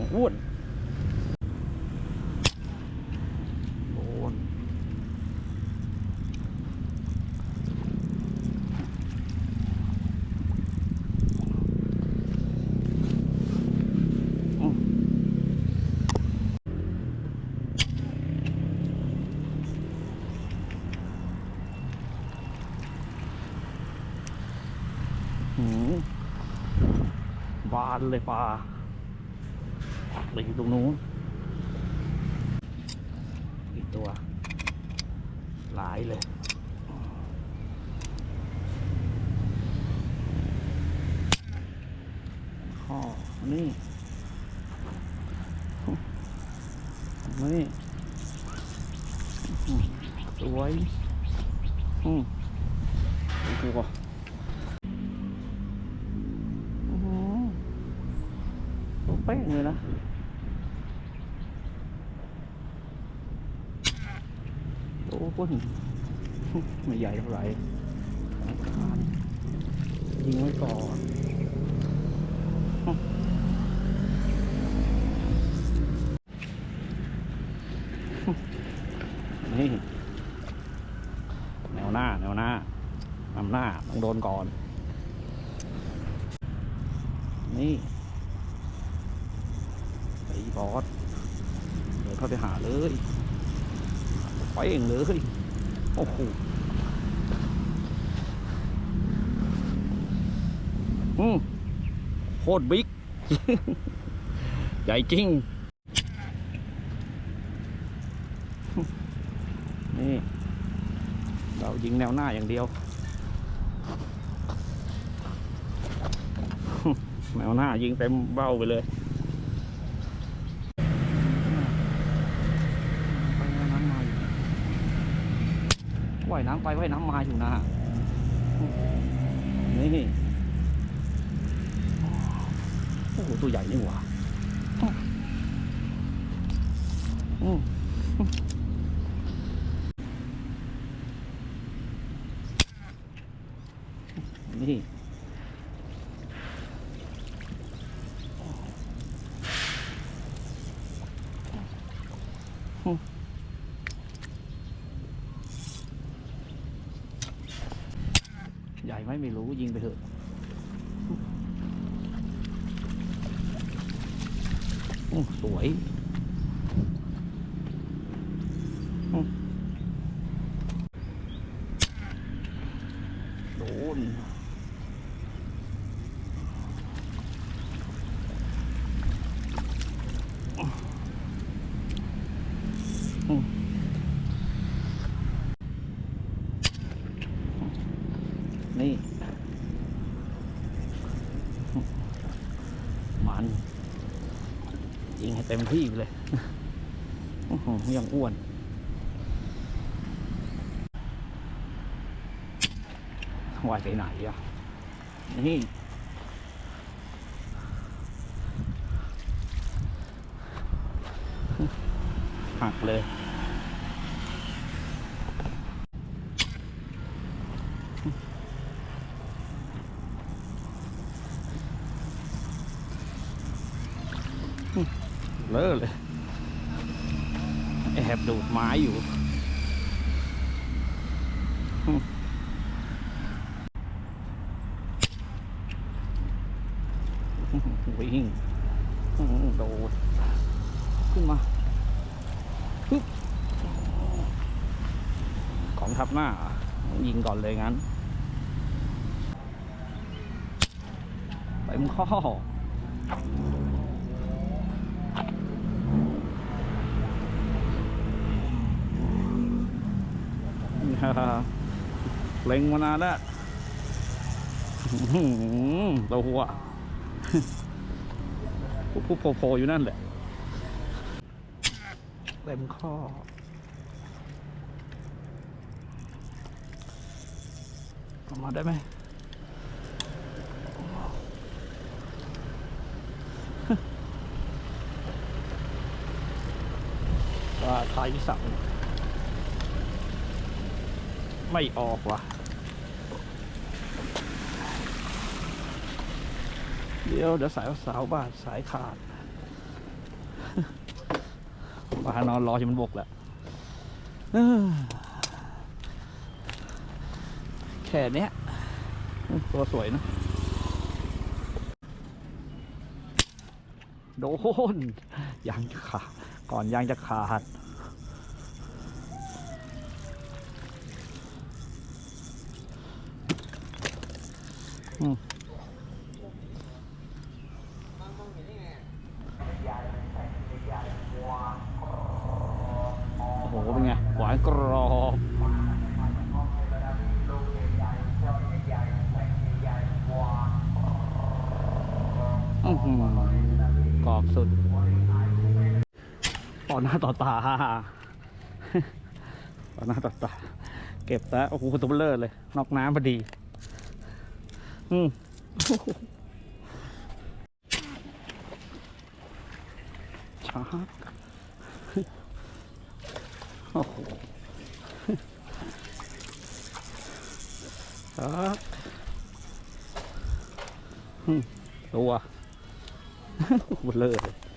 ของอ้วนโดนบานเลยปลา ไปอยู่ตรงนู้นอีกตัว หลายเลยข้อนี่นี่อืมสวยอืมดูก่อน ป้งเลยนะโอ้โหไม่ใหญ่เท่าไหร่ยิงไว้ก่อนนี่แนวหน้า แนวหน้านำหน้าต้องโดนก่อน นี่ ไอ้บอสเดี๋ยวเข้าไปหาเลยไปเองเลยโอ้โหอืมโคตรบิ๊ก ใหญ่จริง นี่ เรายิงแนวหน้าอย่างเดียว แนวหน้ายิงเต็มเบ้าไปเลยไปว่ายน้ำมาอยู่ ว่ายน้ำไปว่ายน้ำมาอยู่นะนี่โอ้โหตัวใหญ่นี่หว่าอืมนี่ ใหญ่ไหมไม่รู้ยิงไปเถอะโอ้สวยอืมโดนนี่ มัน ยิงให้เต็มที่ไปเลยอื้อหือยังอ้วนว่ายไปไหนอะ นี่หักเลย เลอะเลย แอบดูดไม้อยู่ วิ่งโดด ขึ้นมาฮึบของทับหน้า ยิงก่อนเลยงั้นเต็มข้อ เล็งมานานแล้วหือเราหัวปุ๊บปุ๊บโผล่อยู่นั่นแหละเต็มข้อออกมาได้ไหมว่าทายวิสัง ไม่ออกว่ะ เดี๋ยวเดี๋ยวสายสาวบ้าดสายขาดปลานอนรออยู่บนบกแล้วแค่เนี้ย ตัวสวยนะโดนยางจะขาดก่อนยางจะขาด โอ้โห เป็นไง หวานกรอบอื้อหือกรอบสุด ต่อหน้าต่อตา ต่อหน้าต่อตา เก็บแล้วโอ้โหตัวเบลเลอร์เลย นอกน้ำพอดี อืมโอ้โหชาร์กอืมตัว เบลอเลย